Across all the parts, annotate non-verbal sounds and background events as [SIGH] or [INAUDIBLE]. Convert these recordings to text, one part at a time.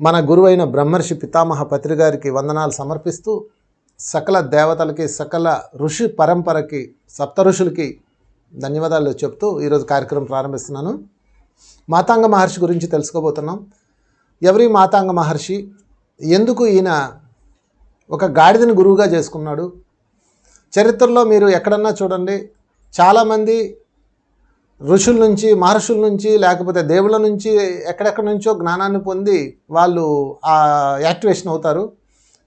మన గురువైన బ్రహ్మర్షి పితామహ పత్రి గారికి వందనాలు సమర్పిస్తూ సకల దేవతలకి సకల ఋషి పరంపరకి సప్త ఋషులకి ధన్యవాదాలు చెప్తూ ఈరోజు కార్యక్రమం ప్రారంభిస్తున్నాను. మాతాంగ మహర్షి గురించి తెలుసుకోబోతున్నాం. ఎవరి మాతాంగ మహర్షి? ఎందుకు ఈయన ఒక గాడిదని గురువుగా చేసుకున్నాడు? చరిత్రలో మీరు ఎక్కడన్నా చూడండి చాలామంది ఋషుల నుంచి మహర్షుల నుంచి లేకపోతే దేవుళ్ళ నుంచి ఎక్కడెక్కడ నుంచో జ్ఞానాన్ని పొంది వాళ్ళు ఆ యాక్టివేషన్ అవుతారు.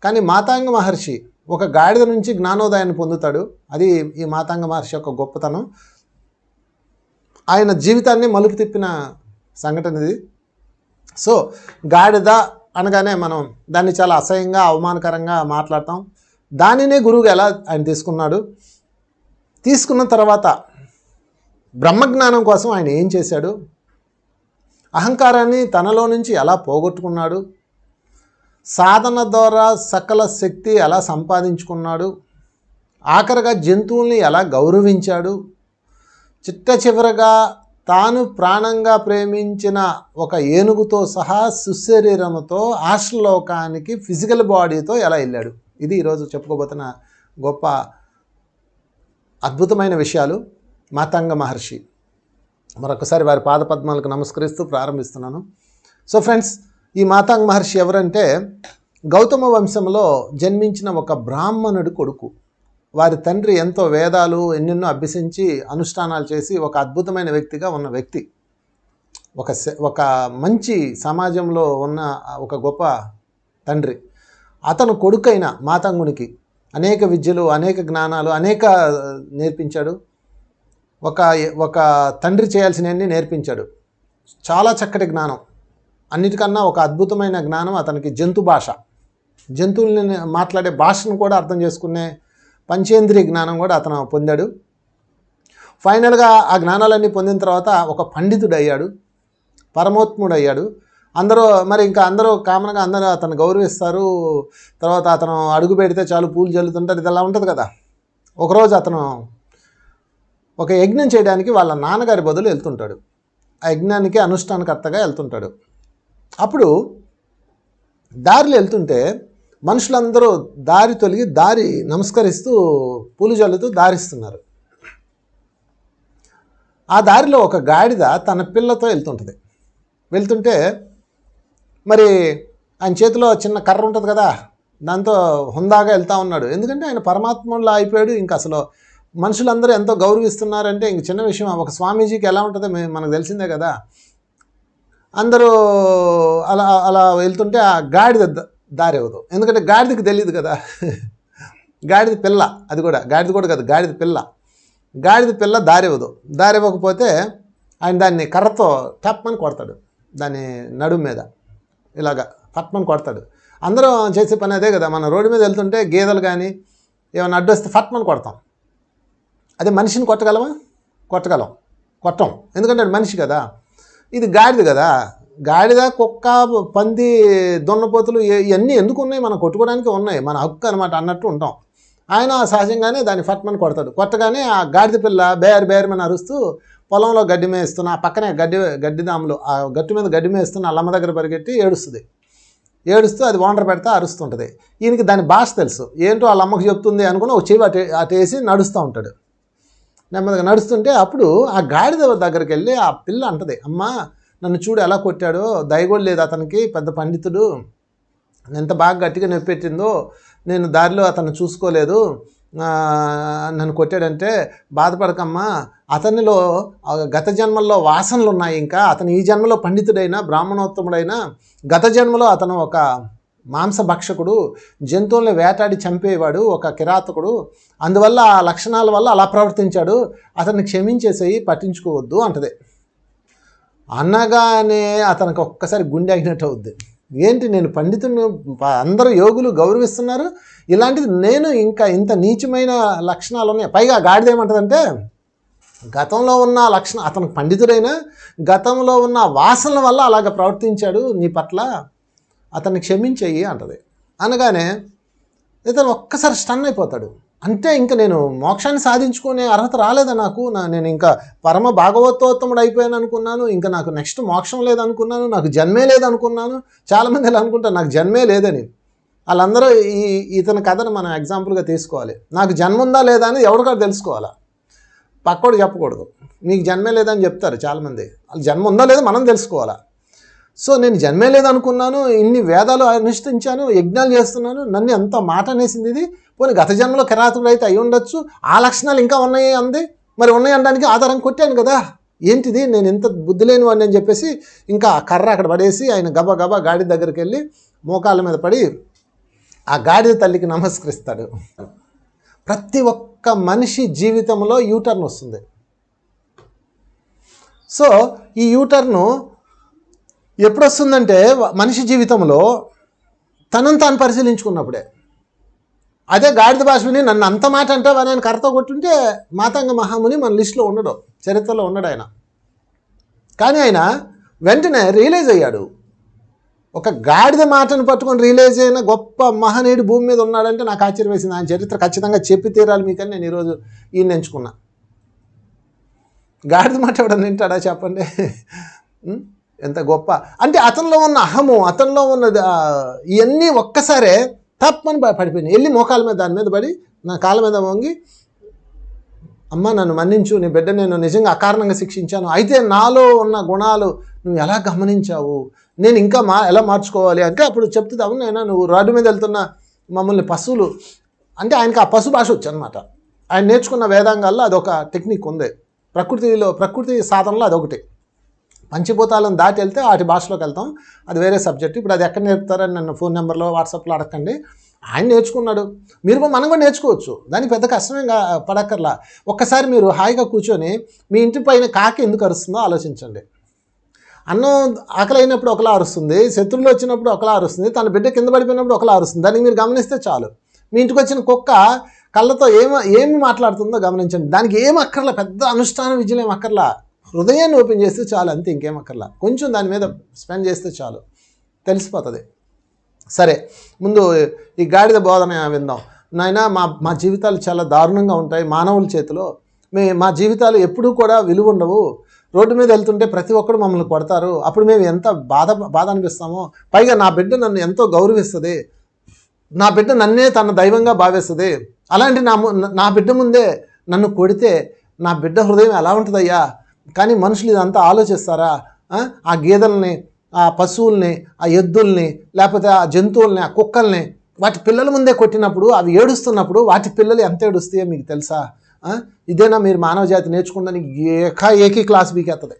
కానీ మాతాంగ మహర్షి ఒక గాడిద నుంచి జ్ఞానోదయాన్ని పొందుతాడు. అది ఈ మాతాంగ మహర్షి యొక్క గొప్పతనం. ఆయన జీవితాన్ని మలుపు తిప్పిన సంఘటన ఇది. సో గాడిద అనగానే మనం దాన్ని చాలా అసహ్యంగా అవమానకరంగా మాట్లాడతాం. దానినే గురువుగా ఎలా ఆయన తీసుకున్నాడు? తీసుకున్న తర్వాత బ్రహ్మజ్ఞానం కోసం ఆయన ఏం చేశాడు? అహంకారాన్ని తనలో నుంచి ఎలా పోగొట్టుకున్నాడు? సాధన ద్వారా సకల శక్తి ఎలా సంపాదించుకున్నాడు? ఆఖరిగా జంతువుల్ని ఎలా గౌరవించాడు? చిట్ట చివరగా తాను ప్రాణంగా ప్రేమించిన ఒక ఏనుగుతో సహా సుశరీరముతో ఆశ్లోకానికి ఫిజికల్ బాడీతో ఎలా వెళ్ళాడు? ఇది ఈరోజు చెప్పుకోబోతున్న గొప్ప అద్భుతమైన విషయాలు. మాతంగ మహర్షి. మరొకసారి వారి పాదపద్మాలకు నమస్కరిస్తూ ప్రారంభిస్తున్నాను. సో ఫ్రెండ్స్ ఈ మాతాంగ మహర్షి ఎవరంటే గౌతమ వంశంలో జన్మించిన ఒక బ్రాహ్మణుడి కొడుకు. వారి తండ్రి ఎంతో వేదాలు ఎన్నెన్నో అభ్యసించి అనుష్ఠానాలు చేసి ఒక అద్భుతమైన వ్యక్తిగా ఉన్న వ్యక్తి. ఒక స- ఒక మంచి సమాజంలో ఉన్న ఒక గొప్ప తండ్రి. అతను కొడుకైన మాతంగునికి అనేక విద్యలు అనేక జ్ఞానాలు అనేక నేర్పించాడు. ఒక ఒక తండ్రి చేయాల్సినవన్నీ నేర్పించాడు. చాలా చక్కటి జ్ఞానం. అన్నిటికన్నా ఒక అద్భుతమైన జ్ఞానం అతనికి జంతు భాష. జంతువుల్ని మాట్లాడే భాషను కూడా అర్థం చేసుకునే పంచేంద్రియ జ్ఞానం కూడా అతను పొందాడు. ఫైనల్గా ఆ జ్ఞానాలన్నీ పొందిన తర్వాత ఒక పండితుడు అయ్యాడు పరమోత్ముడు అయ్యాడు అందరూ మరి ఇంకా అందరూ కామన్గా అందరూ అతను గౌరవిస్తారు. తర్వాత అతను అడుగు పెడితే చాలు పూలు జల్లుతుంటారు ఇది అలా ఉంటుంది కదా. ఒకరోజు అతను ఒక యజ్ఞం చేయడానికి వాళ్ళ నాన్నగారి బదులు వెళ్తుంటాడు. ఆ యజ్ఞానికి అనుష్ఠానకర్తగా వెళ్తుంటాడు. అప్పుడు దారిలో వెళ్తుంటే మనుషులందరూ దారి తొలగి దారి నమస్కరిస్తూ పూలు జల్లుతూ దారిస్తున్నారు. ఆ దారిలో ఒక గాడిద తన పిల్లతో వెళ్తుంటుంది. వెళ్తుంటే మరి ఆయన చేతిలో చిన్న కర్ర ఉంటుంది కదా దాంతో హుందాగా వెళ్తూ ఉన్నాడు ఎందుకంటే ఆయన పరమాత్మలో అయిపోయాడు. ఇంకా అసలు మనుషులందరూ ఎంతో గౌరవిస్తున్నారంటే ఇంక చిన్న విషయం ఒక స్వామీజీకి ఎలా ఉంటుందో మనకు తెలిసిందే కదా. అందరూ అలా అలా వెళ్తుంటే ఆ గాడిద దారి ఇవ్వదు ఎందుకంటే గాడిదకి తెలియదు కదా. [LAUGHS] గాడిద పిల్ల అది కూడా గాడిద కూడా కాదు గాడిద పిల్ల. గాడిద పిల్ల దారి ఇవ్వదు దారి ఇవ్వకపోతే ఆయన దాన్ని కర్రతో టప్పని కొడతాడు. దాని నడుము మీద ఇలాగా ఫట్మని కొడతాడు. అందరూ చేసే పని అదే కదా మన రోడ్డు మీద వెళ్తుంటే గేదెలు కానీ ఏమైనా అడ్డొస్తే ఫట్మని కొడతాం. అదే మనిషిని కొట్టగలమా? కొట్టగలం. కొట్టం. ఎందుకంటే అది మనిషి కదా. ఇది గాడిద కదా. గాడిద కుక్క పంది దున్నపోతులు ఇవన్నీ ఎందుకు ఉన్నాయి మనం కొట్టుకోవడానికి ఉన్నాయి. మన హక్కు అనమాట అన్నట్టు ఉంటాం. ఆయన సహజంగానే దాన్ని ఫట్మని కొడతాడు. కొట్టగానే ఆ గాడిద పిల్ల బేర్ బేరమని అరుస్తూ పొలంలో గడ్డి మేస్తున్న ఆ పక్కనే గడ్డి గడ్డిదాములు ఆ గట్టు మీద గడ్డి మేస్తున్న అల్లమ్మ దగ్గర పరిగెట్టి ఏడుస్తుంది. ఏడుస్తూ అది వాండర్ పెడతా అరుస్తుంటుంది. ఈయనకి దాని భాష తెలుసు. ఏంటో వాళ్ళ అమ్మకు చెప్తుంది అనుకుని ఒక చెవి అటు అటు వేసి నడుస్తూ ఉంటాడు. నెమ్మదిగా నడుస్తుంటే అప్పుడు ఆ గాడిద దగ్గరికి వెళ్ళి ఆ పిల్ల అంటది అమ్మా నన్ను చూడు ఎలా కొట్టాడో దయగోడు లేదు అతనికి పెద్ద పండితుడు. ఎంత బాగా గట్టిగా నొప్పెట్టిందో నేను దారిలో అతను చూసుకోలేదు. నన్ను కొట్టాడంటే బాధపడకమ్మా. అతనిలో గత జన్మల్లో వాసనలు ఉన్నాయి ఇంకా. అతను ఈ జన్మలో పండితుడైన బ్రాహ్మణోత్తముడైనా గత జన్మలో అతను ఒక మాంసభక్షకుడు జంతువుల్ని వేటాడి చంపేవాడు ఒక కిరాతకుడు. అందువల్ల ఆ లక్షణాల వల్ల అలా ప్రవర్తించాడు. అతన్ని క్షమించేసేయి పట్టించుకోవద్దు అంటది. అనగానే అతనికి ఒక్కసారి గుండె అయినట్టు అవుద్ది. ఏంటి నేను పండితుని అందరూ యోగులు గౌరవిస్తున్నారు? ఇలాంటిది నేను ఇంకా ఇంత నీచమైన లక్షణాలు ఉన్నాయి. పైగా గాడిదేమంటదంటే గతంలో ఉన్న లక్షణం అతను పండితుడైనా గతంలో ఉన్న వాసనల వల్ల అలాగ ప్రవర్తించాడు నీ పట్ల. అతన్ని క్షమించేయి అంటది. అనగానే ఇతను ఒక్కసారి స్టన్ అయిపోతాడు. అంటే ఇంకా నేను మోక్షాన్ని సాధించుకునే అర్హత రాలేదా నాకు? నా నేను ఇంకా పరమ భాగవతోత్తముడు అయిపోయాను అనుకున్నాను. ఇంకా నాకు నెక్స్ట్ మోక్షం లేదనుకున్నాను. నాకు జన్మే లేదనుకున్నాను. చాలామంది ఇలా అనుకుంటారు? నాకు జన్మే లేదని. వాళ్ళందరూ ఈ ఇతని కథను మనం ఎగ్జాంపుల్గా తీసుకోవాలి. నాకు జన్మ ఉందా లేదా అని ఎవరికాడు తెలుసుకోవాలా? పక్కోడు చెప్పకూడదు. మీకు జన్మే లేదని చెప్తారు చాలామంది. వాళ్ళు జన్మ ఉందా లేదో మనం తెలుసుకోవాలా? సో నేను జన్మే లేదనుకున్నాను ఇన్ని వేదాలు అనుష్ఠించాను యజ్ఞాలు చేస్తున్నాను నన్ను ఎంత మాట అనేసింది ఇది? పోనీ గత జన్మలో కిరాతకుడు అయితే అయి ఉండొచ్చు ఆ లక్షణాలు ఇంకా ఉన్నాయి అంది. మరి ఉన్నాయి అనడానికి ఆధారం కొట్టాను కదా. ఏంటిది? నేను ఇంత బుద్ధి లేని వాడిని అని చెప్పేసి ఇంకా కర్ర అక్కడ పడేసి ఆయన గబా గబా గాడి దగ్గరికి వెళ్ళి మోకాళ్ళ మీద పడి ఆ గాడిద తల్లికి నమస్కరిస్తాడు. ప్రతి ఒక్క మనిషి జీవితంలో యూటర్న్ వస్తుంది. సో ఈ యూటర్ను ఎప్పుడు వస్తుందంటే మనిషి జీవితంలో తనను తాను పరిశీలించుకున్నప్పుడే. అదే గాడిద భాష విని నన్ను అంత మాట అంటావా నేను కర్రతో కొట్టుంటే మాతంగ మహాముని మన లిస్టులో ఉండడు చరిత్రలో ఉండడు ఆయన. కానీ ఆయన వెంటనే రియలైజ్ అయ్యాడు. ఒక గాడిద మాటను పట్టుకొని రియలైజ్ అయిన గొప్ప మహనీయుడు భూమి మీద ఉన్నాడంటే నాకు ఆశ్చర్యం వేసింది ఆయన చరిత్ర ఖచ్చితంగా చెప్పి తీరాలి మీకని నేను ఈరోజు ఈయన ఎంచుకున్నా. గాడిద మాట ఎవడన్నా వింటాడా చెప్పండి? ఎంత గొప్ప. అంటే అతనిలో ఉన్న అహము అతనిలో ఉన్న ఇవన్నీ ఒక్కసారే తప్పని పడిపోయినాయి. వెళ్ళి మోకాల మీద దాని మీద పడి నా కాళ్ళ మీద వంగి అమ్మ నన్ను మన్నించు నీ బిడ్డ నేను నిజంగా అకారణంగా శిక్షించాను. అయితే నాలో ఉన్న గుణాలు నువ్వు ఎలా గమనించావు? నేను ఇంకా మా ఎలా మార్చుకోవాలి? అంటే అప్పుడు చెప్తుంది అవును నువ్వు రోడ్డు మీద వెళ్తున్న మమ్మల్ని పశువులు అంటే ఆయనకి ఆ పశు భాష వచ్చనమాట ఆయన నేర్చుకున్న వేదాంగాల్లో అదొక టెక్నిక్ ఉంది. ప్రకృతిలో ప్రకృతి సాధనలో అదొకటి. పంచిభూతాలను దాటి వెళ్తే వాటి భాషలోకి వెళ్తాం. అది వేరే సబ్జెక్ట్. ఇప్పుడు అది ఎక్కడ నేర్పుతారని నన్ను ఫోన్ నెంబర్లో వాట్సాప్లో అడగండి ఆయన నేర్చుకున్నాడు. మీరు మనం కూడా నేర్చుకోవచ్చు. దానికి పెద్ద కష్టమే పడక్కర్లా. ఒక్కసారి మీరు హాయిగా కూర్చొని మీ ఇంటి పైన కాకి ఎందుకు అరుస్తుందో ఆలోచించండి. అన్నం ఆకలి అయినప్పుడు ఒకలా అరుస్తుంది శత్రువులు వచ్చినప్పుడు ఒకలా అరుస్తుంది తన బిడ్డ కింద పడిపోయినప్పుడు ఒకలా అరుస్తుంది. దానికి మీరు గమనిస్తే చాలు. మీ ఇంటికి వచ్చిన కుక్క కళ్ళతో ఏమి ఏమి మాట్లాడుతుందో గమనించండి. దానికి ఏం అక్కర్లా? పెద్ద అనుష్ఠాన విద్యలు ఏం అక్కర్లా? హృదయాన్ని ఓపెన్ చేస్తే చాలు అంతే ఇంకేం అక్కర్లా. కొంచెం దాని మీద స్పెండ్ చేస్తే చాలు. తెలిసిపోతుంది. సరే ముందు ఈ గాడిద బోధన విందాం. నాయన మా మా జీవితాలు చాలా దారుణంగా ఉంటాయి. మానవుల చేతిలో మే మా జీవితాలు ఎప్పుడూ కూడా విలువ ఉండవు. రోడ్డు మీద వెళ్తుంటే ప్రతి ఒక్కరు మమ్మల్ని కొడతారు. అప్పుడు మేము ఎంత బాధ బాధ అనిపిస్తామో. పైగా నా బిడ్డ నన్ను ఎంతో గౌరవిస్తుంది. నా బిడ్డ నన్నే తన దైవంగా భావిస్తుంది. అలాంటి నా ము- నా బిడ్డ ముందే నన్ను కొడితే నా బిడ్డ హృదయం ఎలా ఉంటుందయ్యా? కానీ మనుషులు ఇదంతా ఆలోచిస్తారా? ఆ? గేదెల్ని ఆ పశువుల్ని ఆ ఎద్దుల్ని లేకపోతే ఆ జంతువుల్ని ఆ కుక్కల్ని వాటి పిల్లల ముందే కొట్టినప్పుడు అవి ఏడుస్తున్నప్పుడు వాటి పిల్లలు ఎంత ఏడుస్తాయో మీకు తెలుసా? ఇదేనా మీరు మానవ జాతి నేర్చుకుంటానికి ఏకా ఏకీ క్లాస్ బీకేస్తుంది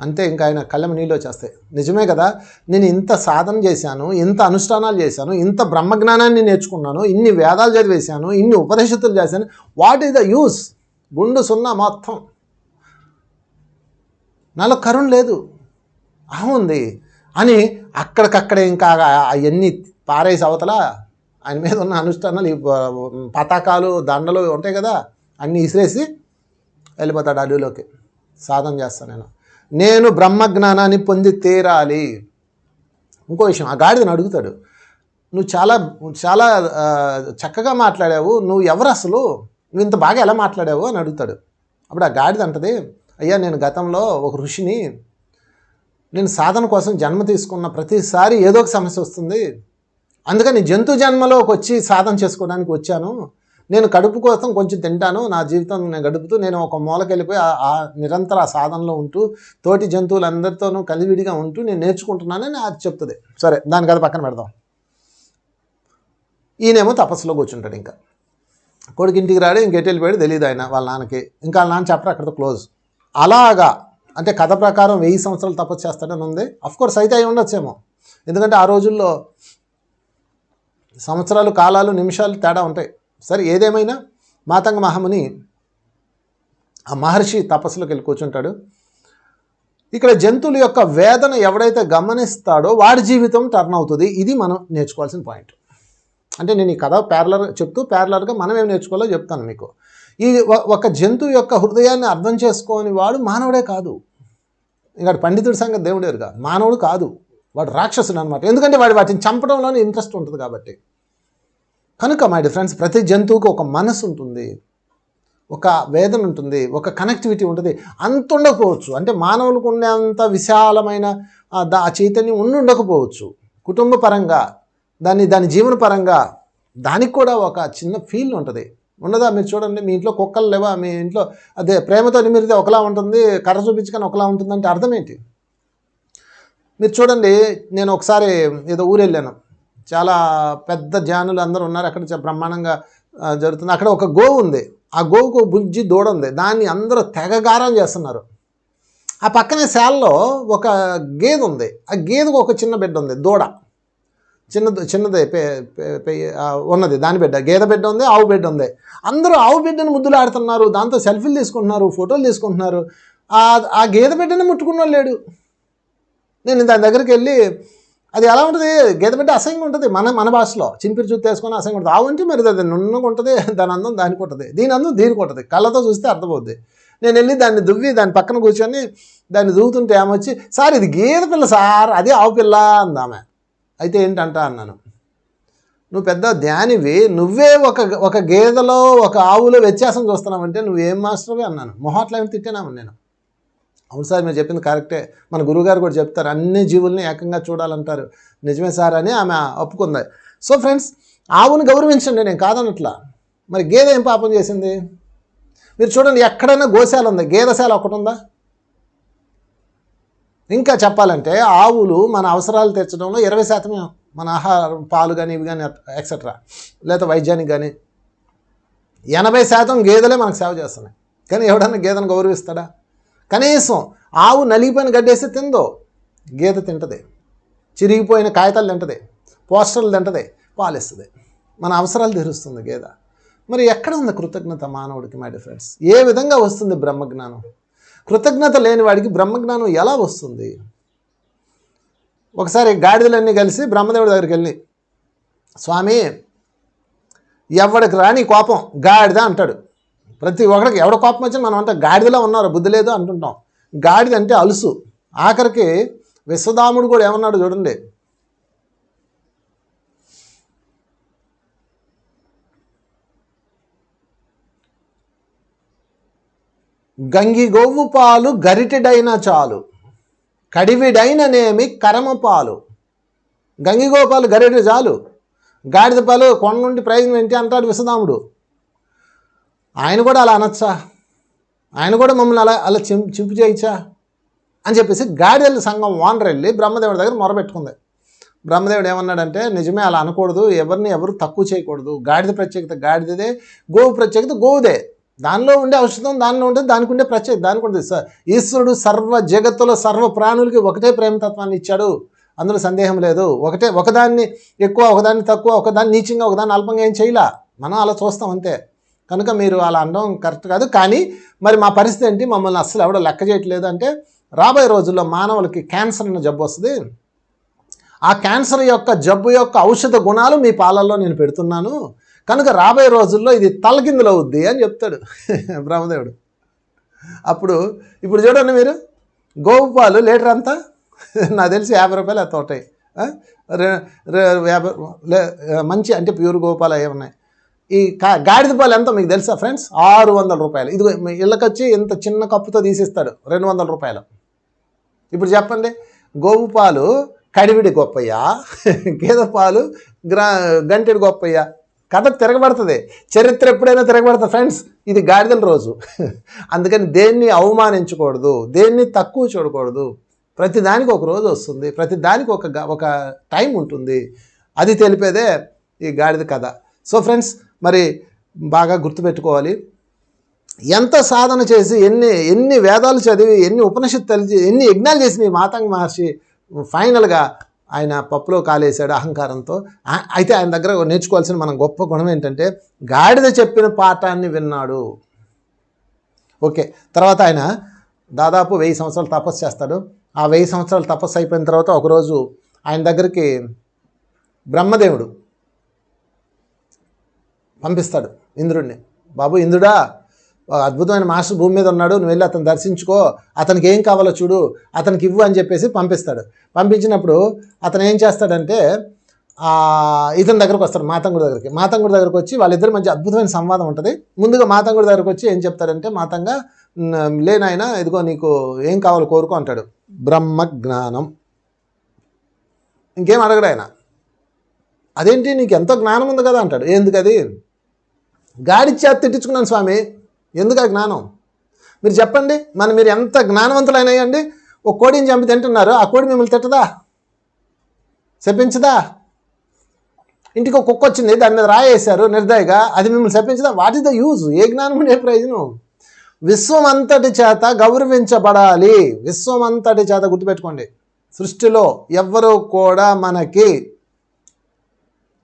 అంతే ఇంకా ఆయన కళ్ళెమ నీళ్ళు వచ్చేస్తాయి. నిజమే కదా? నేను ఇంత సాధన చేశాను ఇంత అనుష్ఠానాలు చేశాను ఇంత బ్రహ్మజ్ఞానాన్ని నేర్చుకున్నాను ఇన్ని వేదాలు చదివేశాను ఇన్ని ఉపనిషత్తులు చేశాను. వాట్ ఈస్ ద యూస్ గుండు సున్నా మొత్తం నాలో కరుణ లేదు. ఉంది అని అక్కడికక్కడే ఇంకా అవన్నీ పారేసి అవతల ఆయన మీద ఉన్న అనుష్ఠానాలు పతాకాలు దండలు ఉంటాయి కదా అన్నీ ఇసిరేసి వెళ్ళిపోతాడు అడవిలోకి. సాధన చేస్తాను నేను. నేను బ్రహ్మజ్ఞానాన్ని పొంది తీరాలి. ఇంకో విషయం ఆ గాడిదని అడుగుతాడు నువ్వు చాలా చాలా చక్కగా మాట్లాడావు నువ్వు ఎవరు అసలు? నువ్వు ఇంత బాగా ఎలా మాట్లాడావు? అని అడుగుతాడు. అప్పుడు ఆ గాడిద అంటది అయ్యా నేను గతంలో ఒక ఋషిని నేను సాధన కోసం జన్మ తీసుకున్న ప్రతిసారి ఏదో ఒక సమస్య వస్తుంది. అందుకని జంతు జన్మలోకి వచ్చి సాధన చేసుకోవడానికి వచ్చాను. నేను కడుపు కోసం కొంచెం తింటాను నా జీవితం నేను గడుపుతూ నేను ఒక మూలకి వెళ్ళిపోయి ఆ- నిరంతర సాధనలో ఉంటూ తోటి జంతువులందరితోనూ కలివిడిగా ఉంటూ నేను నేర్చుకుంటున్నానని అది చెప్తుంది. సరే దాని కథ పక్కన పెడదాం. ఈయనేమో తపస్సులో కూర్చుంటాడు ఇంకా. కొడుకు ఇంటికి రాడు ఇంకెటు వెళ్ళిపోయాడు తెలియదు ఆయన వాళ్ళ నాన్నకి. ఇంకా వాళ్ళ నాన్న చెప్పరు అక్కడితో క్లోజ్. అలాగా. అంటే కథ ప్రకారం వెయ్యి సంవత్సరాలు తపస్సు చేస్తాడని ఉంది. కోర్స్ అయితే అయి ఉండొచ్చేమో. ఎందుకంటే ఆ రోజుల్లో సంవత్సరాలు కాలాలు నిమిషాలు తేడా ఉంటాయి. సరే ఏదేమైనా మాతంగ మహాముని ఆ మహర్షి తపస్సులోకి వెళ్ళి కూర్చుంటాడు. ఇక్కడ జంతువుల యొక్క వేదన ఎవడైతే గమనిస్తాడో వాడి జీవితం టర్న్ అవుతుంది. ఇది మనం నేర్చుకోవాల్సిన పాయింట్ అంటే నేను ఈ కథ ప్యారలర్ చెప్తూ ప్యారలర్గా మనం ఏం నేర్చుకోవాలో చెప్తాను మీకు. ఈ ఒక జంతువు యొక్క హృదయాన్ని అర్థం చేసుకోని వాడు మానవుడే కాదు. ఇంకా పండితుడి సంగతి దేవుడేరుగా మానవుడు కాదు. వాడు రాక్షసుడు అనమాట ఎందుకంటే వాడు వాటిని చంపడంలోనే ఇంట్రెస్ట్ ఉంటుంది కాబట్టి. కనుక మై ఫ్రెండ్స్ ప్రతి జంతువుకి ఒక మనసు ఉంటుంది ఒక వేదన ఉంటుంది ఒక కనెక్టివిటీ ఉంటుంది. అంత ఉండకపోవచ్చు. అంటే మానవులకు ఉండేంత విశాలమైన దా- ఆ చైతన్యం ఉండి ఉండకపోవచ్చు. కుటుంబ పరంగా దాన్ని దాని జీవన పరంగా దానికి కూడా ఒక చిన్న ఫీల్ ఉంటుంది. ఉండదా మీరు చూడండి మీ ఇంట్లో కుక్కలు లేవా? మీ ఇంట్లో అదే ప్రేమతో నిమిరితే ఒకలా ఉంటుంది కర్ర చూపించుకొని ఒకలా ఉంటుందంటే అర్థం ఏంటి? మీరు చూడండి నేను ఒకసారి ఏదో ఊరు వెళ్ళాను చాలా పెద్ద జానులు అందరూ ఉన్నారు. అక్కడ బ్రహ్మాండంగా జరుగుతుంది. అక్కడ ఒక గోవు ఉంది. ఆ గోవుకు ఒక బుజ్జి దూడ ఉంది. దాన్ని అందరూ తెగగారం చేస్తున్నారు. ఆ పక్కనే శాలలో ఒక గేదె ఉంది. ఆ గేదెకు ఒక చిన్న బిడ్డ ఉంది దూడ. చిన్నది చిన్నది పే ఉన్నది. దాని బిడ్డ. గేదె బిడ్డ ఉంది ఆవు బిడ్డ ఉంది. అందరూ ఆవు బిడ్డను ముద్దులు ఆడుతున్నారు దాంతో సెల్ఫీలు తీసుకుంటున్నారు ఫోటోలు తీసుకుంటున్నారు. ఆ ఆ గేదె బిడ్డని ముట్టుకున్న లేడు. నేను దాని దగ్గరికి వెళ్ళి అది ఎలా ఉంటుంది? గేదె బిడ్డ అసహ్యంగా ఉంటుంది. మన మన భాషలో. చింపిరి జుత్తు వేసుకొని అసహ్యంగా ఉంటుంది. ఆవు అంటే మరి అది నున్నగా ఉంటుంది దాని అందం దానికి ఉంటుంది. దీని అందం దీనికి ఉంటుంది. కళ్ళతో చూస్తే అర్థమవుద్ది. నేను వెళ్ళి దాన్ని దువ్వి దాని పక్కన కూర్చొని దాన్ని దువ్వుతుంటే ఏమొచ్చి సార్ ఇది గేదె పిల్ల సార్ అది ఆవు పిల్ల అందామె. అయితే ఏంటంట అన్నాను. నువ్వు పెద్ద ధ్యానివి. నువ్వే ఒక ఒక గేదెలో ఒక ఆవులో వ్యత్యాసం చూస్తున్నావంటే నువ్వేం మాస్టర్వి అన్నాను. మొహాట్లో ఏమి తిట్టినాము నేను. అవును సార్ మీరు చెప్పింది కరెక్టే. మన గురువుగారు కూడా చెప్తారు అన్ని జీవుల్ని ఏకంగా చూడాలంటారు. నిజమే సార్ అని ఆమె ఒప్పుకుంది. సో ఫ్రెండ్స్ ఆవుని గౌరవించండి నేను కాదనట్లా. మరి గేదె ఏం పాపం చేసింది? మీరు చూడండి ఎక్కడైనా గోశాల ఉంది. గేదెశాల ఒకటి ఉందా? ఇంకా చెప్పాలంటే ఆవులు మన అవసరాలు తీర్చడంలో ఇరవై శాతమే మన ఆహారం పాలు కానీ ఇవి కానీ ఎక్సెట్రా లేదా వైద్యానికి కానీ ఎనభై శాతం గేదెలే మనకు సేవ చేస్తున్నాయి. కానీ ఎవడన్నా గేదెను గౌరవిస్తాడా? కనీసం ఆవు నలిగిపోయిన గడ్డేస్తే తిందో గేదె తింటది. చిరిగిపోయిన కాగితాలు తింటది పోస్టర్లు తింటది పాలిస్తుంది. మన అవసరాలు తీరుస్తుంది గేద. మరి ఎక్కడ ఉంది కృతజ్ఞత మానవుడికి మై ఫ్రెండ్స్ ఏ విధంగా వస్తుంది బ్రహ్మజ్ఞానం? కృతజ్ఞత లేని వాడికి బ్రహ్మజ్ఞానం ఎలా వస్తుంది? ఒకసారి గాడిదలన్నీ కలిసి బ్రహ్మదేవుడి దగ్గరికి వెళ్ళి స్వామి ఎవడికి రాని కోపం గాడిద అంటాడు. ప్రతి ఒక్కరికి ఎవడ కోపం వచ్చినా మనం అంటే గాడిదలో ఉన్నారు బుద్ధి లేదు అంటుంటాం. గాడిద అంటే అలుసు. ఆఖరికి విశ్వదాముడు కూడా ఏమన్నాడు చూడండి. గంగి గోవు పాలు గరిటెడైన చాలు. కడివిడైననేమి కరమ పాలు. గంగి గోపాలు గరిటె చాలు. గాడిద పాలు కొండ నుండి ప్రయోజనం ఏంటి అంటాడు విశ్వదాముడు ఆయన కూడా అలా అనొచ్చా? ఆయన కూడా మమ్మల్ని అలా అలా చింపు చింపు చేయొచ్చా అని చెప్పేసి గాడిదల సంఘం ఓనర్ వెళ్ళి బ్రహ్మదేవుడి దగ్గర మొరబెట్టుకుంది. బ్రహ్మదేవుడు ఏమన్నాడంటే నిజమే అలా అనకూడదు ఎవరిని ఎవరు తక్కువ చేయకూడదు. గాడిద ప్రత్యేకత గాడిదదే గోవు ప్రత్యేకత గోవుదే. దానిలో ఉండే ఔషధం దానిలో ఉండే దానికి ఉండే ప్రత్యేకత దానికి ఉంటుంది స- ఈశ్వరుడు సర్వ జగత్తులో సర్వ ప్రాణులకి ఒకటే ప్రేమతత్వాన్ని ఇచ్చాడు. అందులో సందేహం లేదు. ఒకటే ఒకదాన్ని ఎక్కువ ఒకదాన్ని తక్కువ ఒకదాన్ని నీచంగా ఒకదాన్ని అల్పంగా ఏం చేయలా? మనం అలా చూస్తాం అంతే. కనుక మీరు అలా అనడం కరెక్ట్ కాదు. కానీ మరి మా పరిస్థితి ఏంటి? మమ్మల్ని అస్సలు ఎవడో లెక్క చేయట్లేదు. అంటే రాబోయే రోజుల్లో మానవులకి క్యాన్సర్ అన్న జబ్బు వస్తుంది. ఆ క్యాన్సర్ యొక్క జబ్బు యొక్క ఔషధ గుణాలు మీ పాలల్లో నేను పెడుతున్నాను. కనుక రాబోయే రోజుల్లో ఇది తలకిందులు అవుద్ది అని చెప్తాడు [LAUGHS] బ్రహ్మదేవుడు. అప్పుడు ఇప్పుడు చూడండి మీరు. గోవు పాలు లీటర్ అంతా [LAUGHS] నాకు తెలిసి యాభై రూపాయలు ఎంత ఉంటాయి ఆ? యాభై లే- మంచి అంటే ప్యూర్ గోపాలు అవి ఉన్నాయి. ఈ కా గాడిద పాలు ఎంత మీకు తెలుసా ఫ్రెండ్స్ ఆరు వందల రూపాయలు. ఇది ఇళ్ళకి ఇళ్ళకొచ్చి ఇంత చిన్న కప్పుతో తీసిస్తాడు. రెండు వందల రూపాయలు. ఇప్పుడు చెప్పండి గోవు పాలు కడివిడి గొప్పయ్యా? [LAUGHS] గేదె పాలు గ్రా గంటెడి గొప్పయ్యా? కథ తిరగబడుతుంది. చరిత్ర ఎప్పుడైనా తిరగబడుతుంది ఫ్రెండ్స్ ఇది గాడిదల రోజు. [LAUGHS] అందుకని దేన్ని అవమానించకూడదు దేన్ని తక్కువ చూడకూడదు. ప్రతి దానికి ఒక రోజు వస్తుంది ప్రతి దానికి ఒక గ- ఒక టైం ఉంటుంది. అది తెలిపేదే ఈ గాడిద కథ. సో ఫ్రెండ్స్ మరి బాగా గుర్తుపెట్టుకోవాలి. ఎంత సాధన చేసి ఎన్ని ఎన్ని వేదాలు చదివి ఎన్ని ఉపనిషత్తు తెలిసి ఎన్ని యజ్ఞాలు చేసిన మాతంగ మహర్షి ఫైనల్గా ఆయన పప్పులో కాలేశాడు అహంకారంతో. అయితే ఆయన దగ్గర నేర్చుకోవాల్సిన మన గొప్ప గుణం ఏంటంటే గాడిద చెప్పిన పాఠాన్ని విన్నాడు. ఓకే తర్వాత ఆయన దాదాపు వెయ్యి సంవత్సరాలు తపస్సు చేస్తాడు. ఆ వెయ్యి సంవత్సరాలు తపస్సు అయిపోయిన తర్వాత ఒకరోజు ఆయన దగ్గరికి బ్రహ్మదేవుడు పంపిస్తాడు ఇంద్రుడిని బాబు ఇంద్రుడా ఒక అద్భుతమైన మాస్టర్ భూమి మీద ఉన్నాడు నువ్వు వెళ్ళి అతను దర్శించుకో. అతనికి ఏం కావాలో చూడు అతనికి ఇవ్వు అని చెప్పేసి పంపిస్తాడు. పంపించినప్పుడు అతను ఏం చేస్తాడంటే ఇతని దగ్గరకు వస్తాడు మాతంగుడి దగ్గరికి. మాతంగుడి దగ్గరకు వచ్చి వాళ్ళిద్దరి మధ్య అద్భుతమైన సంవాదం ఉంటుంది. ముందుగా మాతంగుడి దగ్గరకు వచ్చి ఏం చెప్తాడంటే మాతంగా "న- లేనాయన ఇదిగో నీకు ఏం కావాలో కోరుకో అంటాడు. బ్రహ్మ జ్ఞానం ఇంకేం అడగడు ఆయన. అదేంటి నీకు ఎంతో జ్ఞానం ఉంది కదా అంటాడు. ఎందుకది గాడి చేత తిట్టించుకున్నాను స్వామి. ఎందుకు ఆ జ్ఞానం? మీరు చెప్పండి. మన మీరు ఎంత జ్ఞానవంతులైనాయండి? ఒక కోడిని చంపి తింటున్నారు. ఆ కోడి మిమ్మల్ని తిట్టదా? చెప్పించదా ఇంటికి ఒక కుక్క వచ్చింది దాని మీద రాయేశారు నిర్దయగా. అది మిమ్మల్ని చెప్పించదా వాట్ ఇస్ ద యూజ్ ఏ జ్ఞానం ఉండే ప్రయోజనం? విశ్వం అంతటి చేత గౌరవించబడాలి. విశ్వం అంతటి చేత గుర్తుపెట్టుకోండి. సృష్టిలో ఎవ్వరూ కూడా మనకి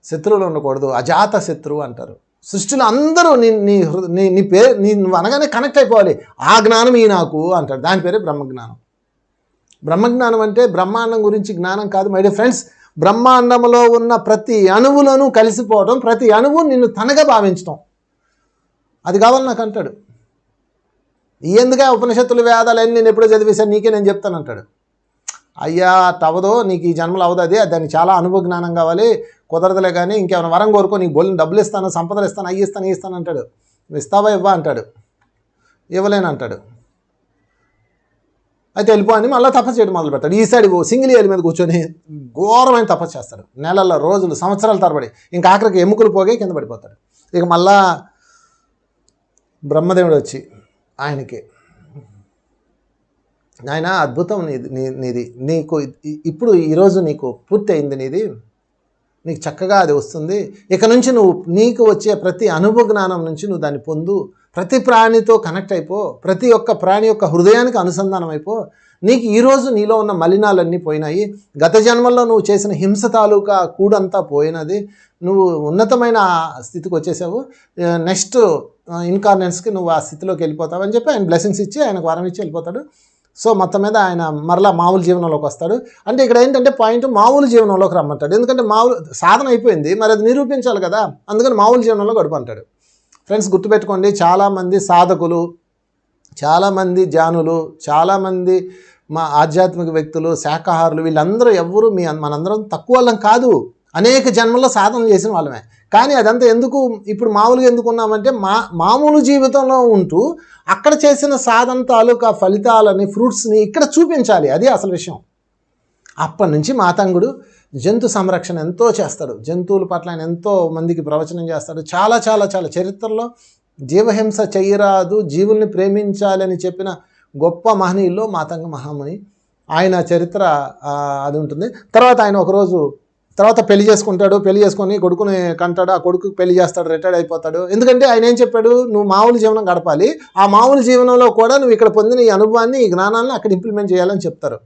శత్రువులు ఉండకూడదు. అజాత శత్రువు అంటారు. సృష్టిలో అందరూ నీ నీ నీ నీ పేరు నీ నువ్వు అనగానే కనెక్ట్ అయిపోవాలి. ఆ జ్ఞానం ఈ నాకు అంటాడు. దాని పేరే బ్రహ్మజ్ఞానం. బ్రహ్మజ్ఞానం అంటే బ్రహ్మాండం గురించి జ్ఞానం కాదు మై డియర్ ఫ్రెండ్స్ బ్రహ్మాండంలో ఉన్న ప్రతి అణువులోనూ కలిసిపోవడం ప్రతి అణువు నిన్ను తనగా భావించడం అది కావాలి నాకు అంటాడు. ఎందుకే ఉపనిషత్తులు వేదాలన్నీ నేను ఎప్పుడో చదివేశాను నీకే నేను చెప్తాను అంటాడు. అయ్యా అవ్వదు నీకు ఈ జన్మలో అవదు అది దానికి చాలా అనుభవ జ్ఞానం కావాలి. కుదరదులే కానీ ఇంకేమైనా వరం కోరుకో నీకు బోలిన డబ్బులు ఇస్తాను సంపదలు ఇస్తాను అయ్యి ఇస్తాను ఇస్తాను అంటాడు. ఇస్తావా ఇవ్వా అంటాడు. ఇవ్వలేను అంటాడు. అయితే వెళ్ళిపో అని మళ్ళీ తపస్సు చేయడం మొదలు పెడతాడు. ఈ సైడ్ సింగిల్ ఏలి మీద కూర్చొని ఘోరమైన తపస్సు చేస్తాడు. నెలల రోజులు సంవత్సరాల తరబడి. ఇంకా ఆఖరికి ఎముకలు పోగే కింద పడిపోతాడు. ఇక మళ్ళా బ్రహ్మదేవుడు వచ్చి ఆయనకి నాయన అద్భుతం నీది నీ నీది. నీకు ఇప్పుడు ఈరోజు నీకు పూర్తి అయింది నీది. నీకు చక్కగా అది వస్తుంది. ఇక నుంచి నువ్వు నీకు వచ్చే ప్రతి అనుభవ జ్ఞానం నుంచి నువ్వు దాన్ని పొందు. ప్రతి ప్రాణితో కనెక్ట్ అయిపో. ప్రతి ఒక్క ప్రాణి యొక్క హృదయానికి అనుసంధానం అయిపో. నీకు ఈరోజు నీలో ఉన్న మలినాలన్నీ పోయినాయి. గత జన్మల్లో నువ్వు చేసిన హింస తాలూకా కూడంతా పోయినది. నువ్వు ఉన్నతమైన స్థితికి వచ్చేసావు. నెక్స్ట్ ఇన్కార్నెన్స్కి నువ్వు ఆ స్థితిలోకి వెళ్ళిపోతావు అని చెప్పి ఆయన బ్లెస్సింగ్స్ ఇచ్చి ఆయనకు వరం ఇచ్చి వెళ్ళిపోతాడు. సో మొత్తం మీద ఆయన మరలా మామూలు జీవనంలోకి వస్తాడు. అంటే ఇక్కడ ఏంటంటే పాయింట్ మామూలు జీవనంలోకి రమ్మంటాడు. ఎందుకంటే మామూలు సాధన అయిపోయింది. మరి అది నిరూపించాలి కదా. అందుకని మామూలు జీవనంలో గడపంటాడు. ఫ్రెండ్స్ గుర్తుపెట్టుకోండి చాలామంది సాధకులు చాలామంది జానులు చాలామంది మా ఆధ్యాత్మిక వ్యక్తులు శాకాహారులు వీళ్ళందరూ ఎవరు మీ మనందరం తక్కువ వాళ్ళం కాదు. అనేక జన్మల్లో సాధన చేసిన వాళ్ళమే. కానీ అదంతా ఎందుకు ఇప్పుడు మామూలుగా ఎందుకు ఉన్నామంటే మా మామూలు జీవితంలో ఉంటూ అక్కడ చేసిన సాధన తాలూకా ఫలితాలని ఫ్రూట్స్ని ఇక్కడ చూపించాలి. అది అసలు విషయం. అప్పటి నుంచి మాతంగుడు జంతు సంరక్షణ ఎంతో చేస్తాడు. జంతువుల పట్ల ఆయన ఎంతో మందికి ప్రవచనం చేస్తాడు. చాలా చాలా చాలా చరిత్రలో జీవహింస చేయరాదు జీవుల్ని ప్రేమించాలని చెప్పిన గొప్ప మహనీయుల్లో మాతంగ మహాముని. ఆయన చరిత్ర అది ఉంటుంది. తర్వాత ఆయన ఒకరోజు తర్వాత పెళ్ళి చేసుకుంటాడు పెళ్ళి చేసుకొని కొడుకుని కంటాడు ఆ కొడుకు పెళ్ళి చేస్తాడు రిటైర్డ్ అయిపోతాడు. ఎందుకంటే ఆయన ఏం చెప్పాడు? నువ్వు మామూలు జీవనం గడపాలి. ఆ మామూలు జీవనంలో కూడా నువ్వు ఇక్కడ పొందిన ఈ అనుభవాన్ని ఈ జ్ఞానాన్ని అక్కడ ఇంప్లిమెంట్ చేయాలని చెప్తారు.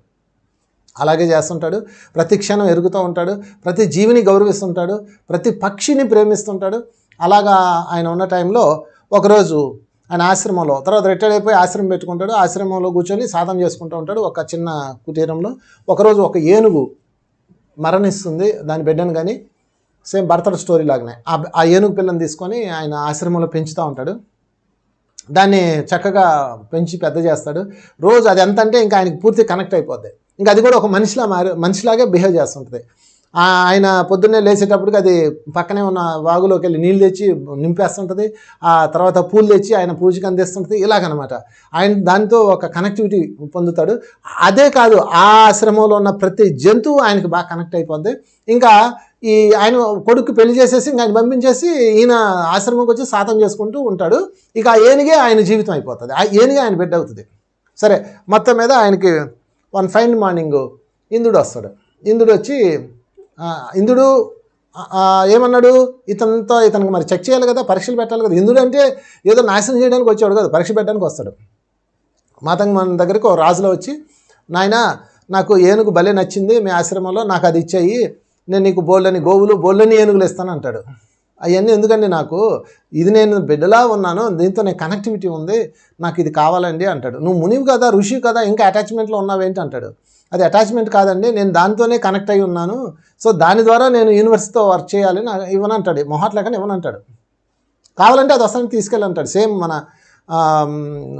అలాగే చేస్తుంటాడు. ప్రతి క్షణం ఎరుగుతూ ఉంటాడు. ప్రతి జీవిని గౌరవిస్తుంటాడు. ప్రతి పక్షిని ప్రేమిస్తుంటాడు. అలాగా ఆయన ఉన్న టైంలో ఒకరోజు ఆయన ఆశ్రమంలో తర్వాత రిటైర్డ్ అయిపోయి ఆశ్రమం పెట్టుకుంటాడు. ఆశ్రమంలో కూర్చొని సాధన చేసుకుంటూ ఉంటాడు ఒక చిన్న కుటీరంలో. ఒకరోజు ఒక ఏనుగు మరణిస్తుంది దాని బిడ్డను కానీ సేమ్ బర్తడ్ స్టోరీ లాగానే. ఆ ఏనుగు పిల్లని తీసుకొని ఆయన ఆశ్రమంలో పెంచుతూ ఉంటాడు. దాన్ని చక్కగా పెంచి పెద్ద చేస్తాడు. రోజు అది ఎంత అంటే ఇంకా ఆయనకి పూర్తి కనెక్ట్ అయిపోద్ది. ఇంకా అది కూడా ఒక మనిషిలా మారి మనిషిలాగే బిహేవ్ చేస్తుంటుంది. ఆయన పొద్దున్నే లేచేటప్పటికి అది పక్కనే ఉన్న వాగులోకి వెళ్ళి నీళ్ళు తెచ్చి నింపేస్తుంటుంది. ఆ తర్వాత పూలు తెచ్చి ఆయన పూజకి అందిస్తుంటుంది. ఇలాగనమాట. ఆయన దాంతో ఒక కనెక్టివిటీ పొందుతాడు. అదే కాదు ఆ ఆశ్రమంలో ఉన్న ప్రతి జంతువు ఆయనకి బాగా కనెక్ట్ అయిపోద్ది. ఇంకా ఈ ఆయన కొడుకు పెళ్ళి చేసేసి ఇంకా ఆయన పంపించేసి ఈయన ఆశ్రమంకి వచ్చి సాతం చేసుకుంటూ ఉంటాడు. ఇక ఆ ఏనుగే ఆయన జీవితం అయిపోతుంది. ఆ ఏనుగే ఆయన బిడ్డ అవుతుంది. సరే మొత్తం మీద ఆయనకి వన్ ఫైన్ మార్నింగ్ ఇంద్రుడు వస్తాడు. ఇంద్రుడు వచ్చి ఇంద్రుడు ఏమన్నాడు? ఇతనితో ఇతనికి మరి చెక్ చేయాలి కదా పరీక్షలు పెట్టాలి కదా. ఇంద్రుడు అంటే ఏదో నాశనం చేయడానికి వచ్చాడు కదా పరీక్ష పెట్టడానికి వస్తాడు. మాతంగ మన దగ్గరకు రాజులో వచ్చి నాయన నాకు ఏనుగు భలే నచ్చింది మీ ఆశ్రమంలో నాకు అది ఇచ్చాయి. నేను నీకు బోళ్ళని గోవులు బోళ్ళని ఏనుగులు ఇస్తాను అంటాడు. అవన్నీ ఎందుకండి నాకు? ఇది నేను బిడ్డలా ఉన్నాను దీంతో నేను కనెక్టివిటీ ఉంది నాకు ఇది కావాలండి అంటాడు. నువ్వు మునివి కదా ఋషి కదా ఇంకా అటాచ్మెంట్లో ఉన్నావేంటి అంటాడు. అది అటాచ్మెంట్ కాదండి నేను దాంతోనే కనెక్ట్ అయి ఉన్నాను. సో దాని ద్వారా నేను యూనివర్సిటీతో వర్క్ చేయాలి నాకు ఇవ్వనంటాడు మొహాట్లాగానే ఇవ్వనంటాడు కావాలంటే అది వస్తాను తీసుకెళ్ళంటాడు సేమ్ మన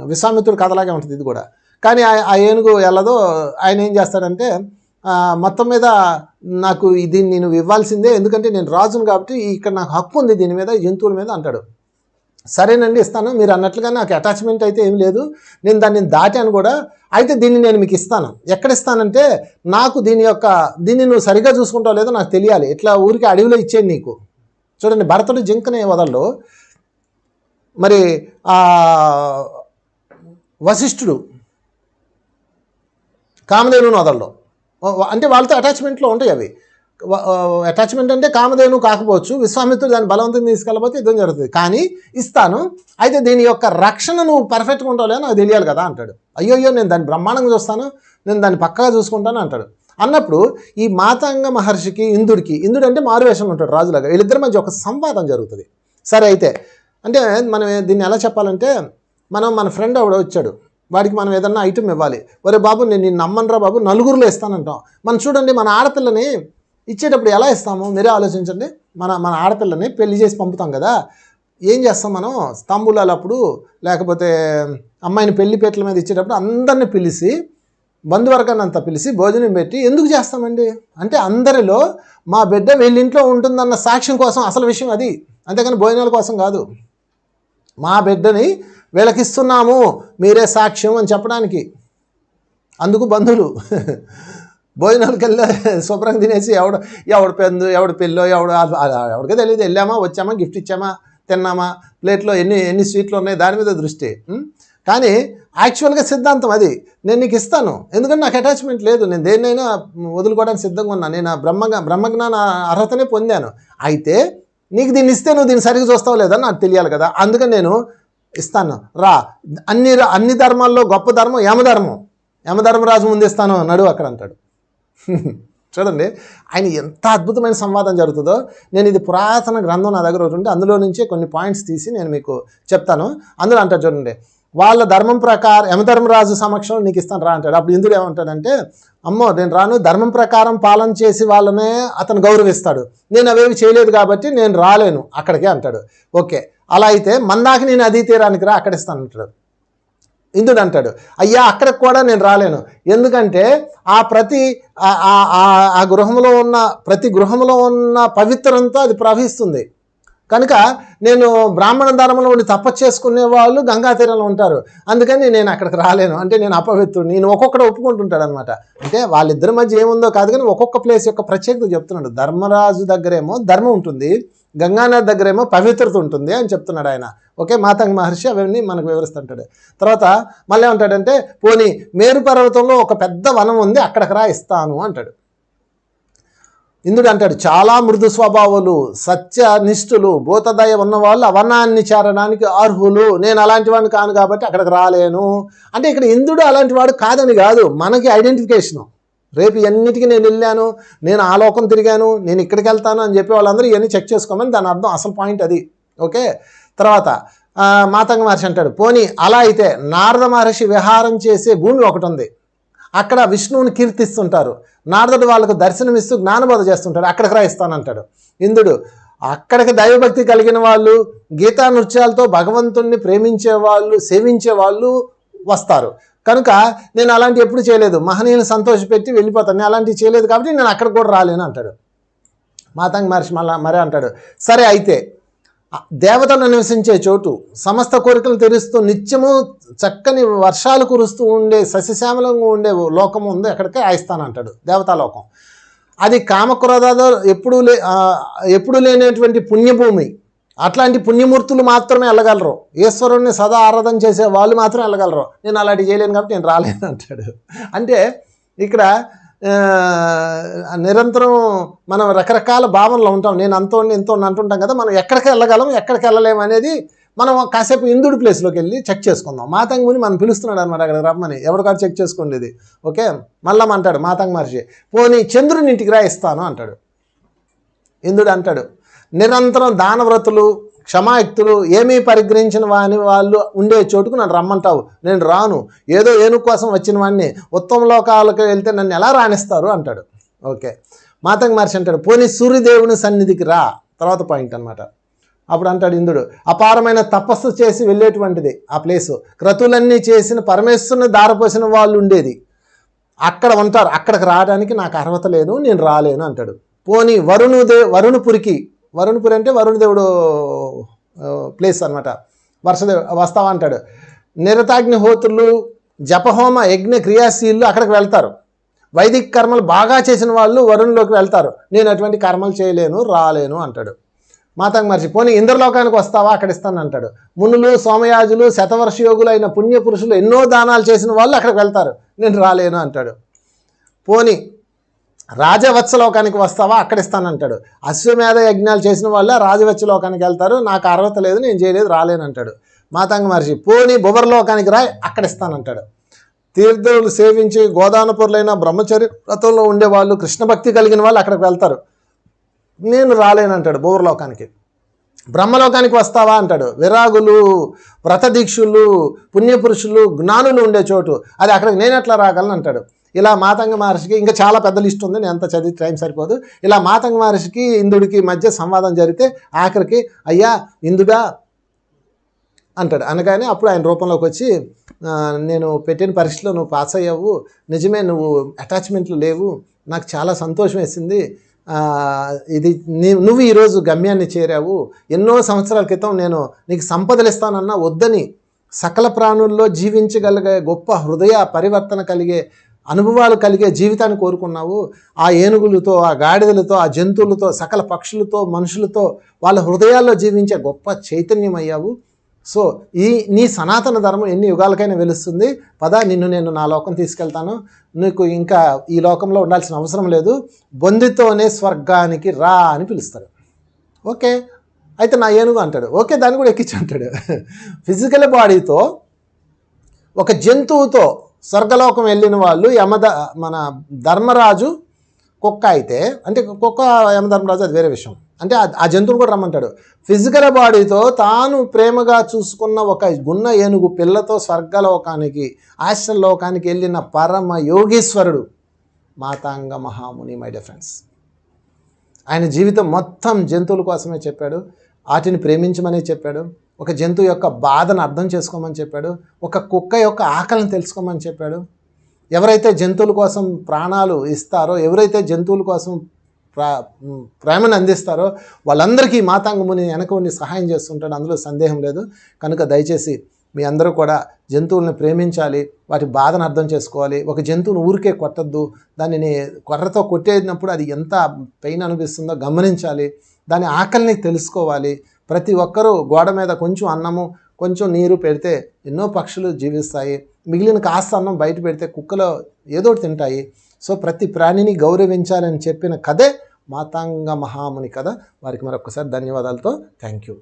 విశ్వామిత్రుడు కథలాగే ఉంటుంది ఇది కూడా. కానీ ఆ- ఆ ఏనుగు వెళ్ళదో ఆయన ఏం చేస్తాడంటే మొత్తం మీద నాకు దీన్ని నేను ఇవ్వాల్సిందే ఎందుకంటే నేను రాజును కాబట్టి ఇక్కడ నాకు హక్కు ఉంది దీని మీద జంతువుల మీద అంటాడు. సరేనండి ఇస్తాను. మీరు అన్నట్లుగా నాకు అటాచ్మెంట్ అయితే ఏం లేదు. నేను దాన్ని దాటాను కూడా. అయితే దీన్ని నేను మీకు ఇస్తాను. ఎక్కడ ఇస్తానంటే నాకు దీని యొక్క దీన్ని నువ్వు సరిగా చూసుకుంటావు లేదో నాకు తెలియాలి. ఇట్లా ఊరికి అడవిలో ఇచ్చేది నీకు. చూడండి భరతుడు జింకనే వదల్లో. మరి వశిష్ఠుడు కామధేనుని వదలడం అంటే వాళ్ళతో అటాచ్మెంట్లో ఉంటాయి అవి. అటాచ్మెంట్ అంటే కామధేను కాకపోవచ్చు. విశ్వామిత్రుడు దాన్ని బలవంతం తీసుకెళ్ళబోతే యుద్ధం జరుగుతుంది. కానీ ఇస్తాను. అయితే దీని యొక్క రక్షణ నువ్వు పర్ఫెక్ట్గా ఉంటావు నాకు తెలియాలి కదా అంటాడు. అయ్యోయ్యో నేను దాన్ని బ్రహ్మాండంగా చూస్తాను. నేను దాన్ని పక్కగా చూసుకుంటాను అంటాడు. అన్నప్పుడు ఈ మాతాంగ మహర్షికి ఇందుడికి ఇందుడు అంటే మారువేషంలో ఉంటాడు రాజులాగా. వీళ్ళిద్దరి మధ్య ఒక సంవాదం జరుగుతుంది. సరే అయితే అంటే మనం దీన్ని ఎలా చెప్పాలంటే మనం మన ఫ్రెండ్ ఆవిడ వచ్చాడు. వాడికి మనం ఏదన్నా ఐటమ్ ఇవ్వాలి. ఒరే బాబు నేను నిన్ను నమ్మనరా బాబు నలుగురిలో ఇస్తానంటాం. మనం చూడండి మన ఆడపిల్లని ఇచ్చేటప్పుడు ఎలా ఇస్తాము? మీరే ఆలోచించండి. మన మన ఆడపిల్లని పెళ్ళి చేసి పంపుతాం కదా. ఏం చేస్తాం మనం? తాంబూలాలు అప్పుడు లేకపోతే అమ్మాయిని పెళ్ళి పీటల మీద ఇచ్చేటప్పుడు అందరిని పిలిచి బంధువర్గాన్ని అంతా పిలిచి భోజనం పెట్టి ఎందుకు చేస్తామండి? అంటే అందరిలో మా బిడ్డ వీళ్ళింట్లో ఉంటుందన్న సాక్ష్యం కోసం అసలు విషయం అది. అంతేకాని భోజనాల కోసం కాదు. మా బిడ్డని వీళ్ళకిస్తున్నాము మీరే సాక్ష్యం అని చెప్పడానికి. అందుకు బంధువులు. భోజనాలకు వెళ్ళి శుభ్రంగా తినేసి ఎవడ ఎవడ పెందు ఎవడ పెళ్ళో ఎవడ ఎవడికే తెలియదు వెళ్ళామా వచ్చామా గిఫ్ట్ ఇచ్చామా తిన్నామా ప్లేట్లో ఎన్ని ఎన్ని స్వీట్లు ఉన్నాయి దాని మీద దృష్టి. కానీ యాక్చువల్గా సిద్ధాంతం అది. నేను నీకు ఇస్తాను. ఎందుకంటే నాకు అటాచ్మెంట్ లేదు. నేను దేన్నైనా వదులుకోవడానికి సిద్ధంగా ఉన్నా. నేను బ్రహ్మగా బ్రహ్మజ్ఞాన అర్హతనే పొందాను. అయితే నీకు దీన్ని ఇస్తే నువ్వు దీన్ని సరిగ్గా చూస్తావు లేదా నాకు తెలియాలి కదా. అందుకని నేను ఇస్తాను. రా. అన్ని అన్ని ధర్మాల్లో గొప్ప ధర్మం యమధర్మం. యమధర్మరాజు ముందు ఇస్తాను. నడు అక్కడ అంటాడు. [LAUGHS] చూడండి ఆయన ఎంత అద్భుతమైన సంవాదం జరుగుతుందో. నేను ఇది పురాతన గ్రంథం నా దగ్గర ఒకటి అందులో నుంచే కొన్ని పాయింట్స్ తీసి నేను మీకు చెప్తాను. అందులో అంటారు చూడండి వాళ్ళ ధర్మం ప్రకారం యమధర్మరాజు సమక్షంలో నీకు ఇస్తాను రా అంటాడు. అప్పుడు ఇంద్రుడు ఏమంటాడంటే అమ్మో నేను రాను ధర్మం ప్రకారం పాలన చేసి వాళ్ళనే అతను గౌరవిస్తాడు. నేను అవేవి చేయలేదు కాబట్టి నేను రాలేను అక్కడికే అంటాడు. ఓకే అలా అయితే మందాక నేను అదీ తీరానికి రా అక్కడ ఇస్తాను అంటాడు. ఇంద్రుడు అంటాడు అయ్యా అక్కడికి కూడా నేను రాలేను. ఎందుకంటే ఆ ప్రతి ఆ- ఆ- ఆ గృహంలో ఉన్న ప్రతి గృహంలో ఉన్న పవిత్రంతో అది ప్రవహిస్తుంది. కనుక నేను బ్రాహ్మణ ధర్మంలో ఉండి తప్ప చేసుకునే వాళ్ళు గంగా తీరంలో ఉంటారు. అందుకని నేను అక్కడికి రాలేను. అంటే నేను అపవిత్రుడు నేను ఒక్కొక్కడు ఒప్పుకుంటుంటాడు అనమాట అంటే వాళ్ళిద్దరి మధ్య ఏముందో కాదు కానీ ఒక్కొక్క ప్లేస్ యొక్క ప్రత్యేకత చెప్తున్నాడు. ధర్మరాజు దగ్గరేమో ధర్మం ఉంటుంది. గంగానది దగ్గరేమో పవిత్రత ఉంటుంది అని చెప్తున్నాడు ఆయన. ఓకే మాతంగ మహర్షి అవన్నీ మనకు వివరిస్తుంటాడు. తర్వాత మళ్ళీ ఏమంటాడంటే పోనీ మేరు పర్వతంలో ఒక పెద్ద వనం ఉంది అక్కడికి రా ఇస్తాను అంటాడు. ఇందుడు అంటాడు చాలా మృదు స్వభావాలు సత్యనిష్ఠులు భూతదయ ఉన్నవాళ్ళు అవనాన్ని చేరడానికి అర్హులు. నేను అలాంటి వాడిని కాను కాబట్టి అక్కడికి రాలేను. అంటే ఇక్కడ ఇంద్రుడు అలాంటి వాడు కాదని కాదు మనకి ఐడెంటిఫికేషను. రేపు ఇవన్నిటికీ నేను వెళ్ళాను నేను ఆ లోకం తిరిగాను నేను ఇక్కడికి వెళ్తాను అని చెప్పి వాళ్ళందరూ ఇవన్నీ చెక్ చేసుకోమని దాని అర్థం అసలు పాయింట్ అది. ఓకే? తర్వాత మాతంగ మహర్షి అంటాడు పోనీ అలా అయితే నారద మహర్షి విహారం చేసే భూమి ఒకటి ఉంది. అక్కడ విష్ణువుని కీర్తిస్తుంటారు. నారదుడు వాళ్ళకు దర్శనమిస్తూ జ్ఞానబోధ చేస్తుంటాడు. అక్కడికి రాయిస్తానంటాడు. ఇంద్రుడు అక్కడికి దైవభక్తి కలిగిన వాళ్ళు గీతా నృత్యాలతో భగవంతుణ్ణి ప్రేమించే వాళ్ళు సేవించే వాళ్ళు వస్తారు. కనుక నేను అలాంటి ఎప్పుడు చేయలేదు. మహనీయుని సంతోషపెట్టి వెళ్ళిపోతాను. నేను అలాంటివి చేయలేదు కాబట్టి నేను అక్కడ కూడా రాలేను అంటాడు. మాతంగ్ మహర్షి మళ్ళా మరే అంటాడు. సరే అయితే దేవతలు నివసించే చోటు సమస్త కోరికలు తెరుస్తూ నిత్యము చక్కని వర్షాలు కురుస్తూ ఉండే సస్యశ్యామలంగా ఉండే లోకం ఉంది. అక్కడికే ఆయిస్తానంటాడు దేవతాలోకం. అది కామక్రోధాలు ఎప్పుడూ లే ఎప్పుడు లేనటువంటి పుణ్యభూమి. అట్లాంటి పుణ్యమూర్తులు మాత్రమే వెళ్ళగలరు. ఈశ్వరుణ్ణి సదా ఆరాధన చేసే వాళ్ళు మాత్రం వెళ్ళగలరు. నేను అలాంటి చేయలేను కాబట్టి నేను రాలేను అంటాడు. అంటే ఇక్కడ నిరంతరం మనం రకరకాల భావనలో ఉంటాం. నేను అంతో ఇంతో అంటుంటాం కదా మనం ఎక్కడికి వెళ్ళగలం ఎక్కడికి వెళ్ళలేము అనేది మనం కాసేపు ఇందుడు ప్లేస్లోకి వెళ్ళి చెక్ చేసుకుందాం. మాతంగ్ ముని మనం పిలుస్తున్నాడు అనమాట అక్కడ రమ్మని. ఎవరికారు చెక్ చేసుకోండి ఇది. ఓకే? మళ్ళా అంటాడు మాతంగ్ మహర్షి. పోనీ చంద్రుని ఇంటికి రా ఇస్తాను అంటాడు. ఇందుడు అంటాడు నిరంతరం దానవ్రతులు క్షమాయుక్తులు ఏమీ పరిగ్రహించిన వాని వాళ్ళు ఉండే చోటుకు నన్ను రమ్మంటావు. నేను రాను. ఏదో ఏనుగు కోసం వచ్చిన వాడిని ఉత్తమ లోకాలకు వెళ్తే నన్ను ఎలా రాణిస్తారు అంటాడు. ఓకే. మాతంగ మహర్షి అంటాడు పోనీ సూర్యదేవుని సన్నిధికి రా. తర్వాత పాయింట్ అనమాట అప్పుడు అంటాడు ఇంద్రుడు అపారమైన తపస్సు చేసి వెళ్ళేటువంటిది ఆ ప్లేసు. క్రతులన్నీ చేసిన పరమేశ్వరుని దారపోసిన వాళ్ళు ఉండేది. అక్కడ ఉంటారు. అక్కడికి రావడానికి నాకు అర్హత లేదు. నేను రాలేను అంటాడు. పోనీ వరుణుదే వరుణపురికి వరుణపురి అంటే వరుణదేవుడు ప్లేస్ అనమాట వర్షదేవు వస్తావా అంటాడు. నిరతాగ్నిహోత్రులు జపహోమ యజ్ఞ క్రియాశీలు అక్కడికి వెళ్తారు. వైదిక కర్మలు బాగా చేసిన వాళ్ళు వరుణ్లోకి వెళ్తారు. నేను అటువంటి కర్మలు చేయలేను రాలేను అంటాడు. మాతంగ మహర్షి పోనీ ఇంద్రలోకానికి వస్తావా? అక్కడ ఇస్తాను అంటాడు. మునులు సోమయాజులు శతవర్షయోగులు అయిన పుణ్యపురుషులు ఎన్నో దానాలు చేసిన వాళ్ళు అక్కడికి వెళ్తారు. నేను రాలేను అంటాడు. పోని రాజవత్సలోకానికి వస్తావా? అక్కడ ఇస్తానంటాడు. అశ్వమేధ యజ్ఞాలు చేసిన వాళ్ళే రాజవత్సలోకానికి వెళ్తారు. నాకు అర్హత లేదు నేను చేయలేదు రాలేనంటాడు. మాతంగ మహర్షి పోని బొబర్లోకానికి రాయి అక్కడ ఇస్తానంటాడు. తీర్థులు సేవించి గోదానపూర్లైన బ్రహ్మచర్య వ్రతంలో ఉండేవాళ్ళు కృష్ణ భక్తి కలిగిన వాళ్ళు అక్కడికి వెళ్తారు. నేను రాలేనంటాడు బోర్లోకానికి బ్రహ్మలోకానికి వస్తావా? అంటాడు. విరాగులు వ్రత దీక్షులు పుణ్యపురుషులు జ్ఞానులు ఉండే చోటు. అది అక్కడికి నేను ఎట్లా రాగలను? అంటాడు. ఇలా మాతంగ మహర్షికి ఇంకా చాలా పెద్ద లిస్ట్ ఉంది నేను ఎంత చదివి టైం సరిపోదు. ఇలా మాతంగ మహర్షికి ఇందుడికి మధ్య సంవాదం జరిగితే ఆఖరికి అయ్యా ఇందుడా అంటాడు. అనగానే అప్పుడు ఆయన రూపంలోకి వచ్చి నేను పెట్టిన పరీక్షలో నువ్వు పాస్ అయ్యావు నిజమే నువ్వు అటాచ్మెంట్లు లేవు నాకు చాలా సంతోషం వేసింది ఇది నువ్వు ఈరోజు గమ్యాన్ని చేరావు ఎన్నో సంవత్సరాల క్రితం నేను నీకు సంపదలు ఇస్తానన్నా వద్దని సకల ప్రాణుల్లో జీవించగలిగే గొప్ప హృదయ పరివర్తన కలిగే అనుభవాలు కలిగే జీవితాన్ని కోరుకున్నావు. ఆ ఏనుగులతో ఆ గాడిదలతో ఆ జంతువులతో సకల పక్షులతో మనుషులతో వాళ్ళ హృదయాల్లో జీవించే గొప్ప చైతన్యం అయ్యావు సో ఈ నీ సనాతన ధర్మం ఎన్ని యుగాలకైనా వెలుస్తుంది. పదా నిన్ను నేను నా లోకం తీసుకెళ్తాను. నీకు ఇంకా ఈ లోకంలో ఉండాల్సిన అవసరం లేదు. బొందితోనే స్వర్గానికి రా అని పిలుస్తాడు ఓకే. అయితే నా ఏనుగు అంటాడు. ఓకే దాన్ని కూడా ఎక్కించి అంటాడు. [LAUGHS] ఫిజికల్ బాడీతో ఒక జంతువుతో స్వర్గలోకం వెళ్ళిన వాళ్ళు యమద మన ధర్మరాజు కుక్క అయితే అంటే కుక్క యమధర్మరాజు అది వేరే విషయం. అంటే ఆ- ఆ జంతువుని కూడా రమ్మంటాడు. ఫిజికల్ బాడీతో తాను ప్రేమగా చూసుకున్న ఒక గున్న ఏనుగు పిల్లతో స్వర్గలోకానికి ఆశ్రలోకానికి వెళ్ళిన పరమ యోగీశ్వరుడు మాతాంగ మహాముని మై డియర్ ఫ్రెండ్స్ ఆయన జీవితం మొత్తం జంతువుల కోసమే చెప్పాడు. వాటిని ప్రేమించమనే చెప్పాడు. ఒక జంతువు యొక్క బాధను అర్థం చేసుకోమని చెప్పాడు. ఒక కుక్క యొక్క ఆకలిని తెలుసుకోమని చెప్పాడు. ఎవరైతే జంతువుల కోసం ప్రాణాలు ఇస్తారో ఎవరైతే జంతువుల కోసం ప్రా ప్రేమను అందిస్తారో వాళ్ళందరికీ మాతాంగ ముని వెనక ఉండి సహాయం చేస్తుంటాడు. అందులో సందేహం లేదు. కనుక దయచేసి మీ అందరూ కూడా జంతువుల్ని ప్రేమించాలి వాటి బాధను అర్థం చేసుకోవాలి. ఒక జంతువుని ఊరికే కొట్టద్దు. దానిని కొర్రతో కొట్టేటప్పుడు అది ఎంత పెయిన్ అనిపిస్తుందో గమనించాలి. దాని ఆకలిని తెలుసుకోవాలి. ప్రతి ఒక్కరూ గోడ మీద కొంచెం అన్నము కొంచెం నీరు పెడితే ఎన్నో పక్షులు జీవిస్తాయి. మిగిలిన కాస్త అన్నం బయట పెడితే కుక్కలు ఏదో తింటాయి. సో ప్రతి ప్రాణిని గౌరవించాలని చెప్పిన కథే మాతాంగ మహాముని కథ. వారికి మరొకసారి ధన్యవాదాలతో థ్యాంక్ యూ.